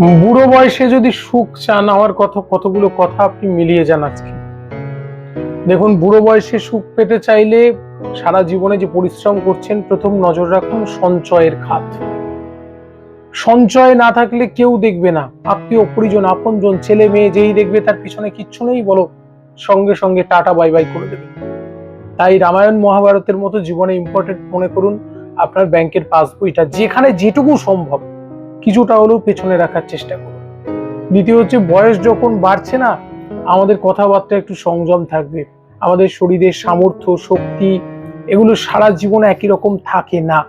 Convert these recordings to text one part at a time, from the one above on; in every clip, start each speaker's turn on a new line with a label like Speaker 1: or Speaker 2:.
Speaker 1: বুড়ো বয়সে যদি সুখ চান, আমার কথা কতগুলো কথা আপনি মিলিয়ে যান আজকে। দেখুন, বুড়ো বয়সে সুখ পেতে চাইলে সারা জীবনে যে পরিশ্রম করছেন, প্রথম নজর রাখুন সঞ্চয়ের খাত। সঞ্চয় না থাকলে কেউ দেখবে না। আত্মীয়, পরিজন, আপনজন, ছেলে, মেয়ে, যেই দেখবে, তার পিছনে কিচ্ছু নেই, বলো সঙ্গে সঙ্গে টাটা, বাই বাই করে দেবে। তাই রামায়ণ মহাভারতের মতো জীবনে ইম্পর্টেন্ট মনে করুন, আপনার ব্যাংকের পাসবইটা যেখানে যেটুকু সম্ভব। কিছুটা হলেও পেছনে রাখার চেষ্টা করুন। দ্বিতীয় হচ্ছে, বয়স যখন বাড়ছে না, আমাদের কথাবার্তা একটু সংযম থাকবে। আমাদের শরীরের সামর্থ্য, শক্তি, এগুলো সারা জীবনে একই রকম থাকে না।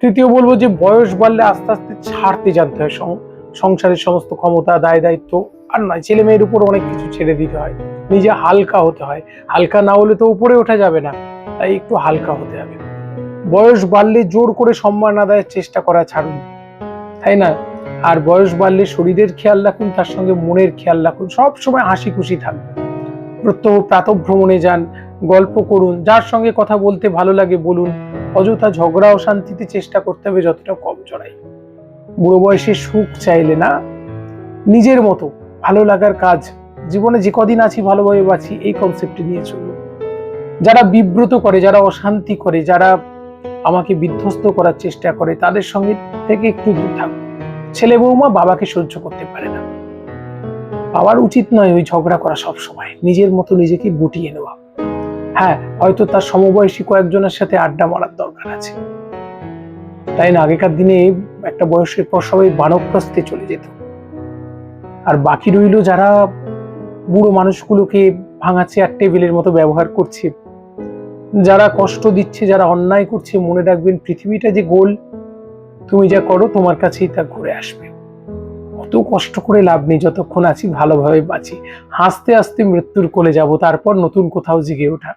Speaker 1: তৃতীয় বলব যে, বয়স বাড়লে আস্তে আস্তে ছাড়তে জানতে হয়। সংসারের সমস্ত ক্ষমতা, দায়, দায়িত্ব, আর নয়, ছেলে মেয়ের উপর অনেক কিছু ছেড়ে দিতে হয়। নিজে হালকা হতে হয়। হালকা না হলে তো উপরে ওঠা যাবে না, তাই একটু হালকা হতে হবে। বয়স বাড়লে জোর করে সম্মান আদায়ের চেষ্টা করা ছাড়ুন। তাই না? আর বয়স বাড়লে শরীরের খেয়াল রাখুন, তার সঙ্গে মনের খেয়াল রাখুন, সব সময় হাসি খুশি থাকবেন প্রত্যহ প্রাতঃ ভ্রমণে যান, গল্প করুন, যার সঙ্গে কথা বলতে ভালো লাগে বলুন, অযথা ঝগড়া ও শান্তিতে চেষ্টা করতে হবে যতটা কম জড়াই বুড়ো বয়সে সুখ চাইলে না? নিজের মতো, ভালো লাগার কাজ। জীবনে যে কদিন আছি ভালোভাবে বাঁচি এই কনসেপ্টটি নিয়ে চলুন। যারা বিব্রত করে, যারা অশান্তি করে, যারা আমাকে বিধ্বস্ত করার চেষ্টা করে, তাদের সঙ্গে থেকে একটু দূর থাকুন ছেলে বৌমা বাবাকে সহ্য করতে পারে না। বাবার উচিত নয় ওই ঝগড়া করা সব সময় নিজের মতো নিজেকে গুটিয়ে নেওয়া। হ্যাঁ হয়তো তার সমবয়সী কয়েকজনের সাথে আড্ডা মারার দরকার আছে। তাই না, আগেকার দিনে একটা বয়সের পর সবাই বানপ্রস্থে চলে যেত। আর বাকি রইল যারা বুড়ো মানুষগুলোকে ভাঙা চেয়ার টেবিলের মতো ব্যবহার করছে। যারা কষ্ট দিচ্ছে, যারা অন্যায় করছে, মনে রাখবেন পৃথিবীটা যে গোল, তুমি যা করো তোমার কাছেই তা ঘুরে আসবে। অত কষ্ট করে লাভ নেই, যতক্ষণ আছি ভালোভাবে বাঁচি। হাসতে হাসতে মৃত্যুর কোলে যাব, তারপর নতুন কোথাও জিগে ওঠা।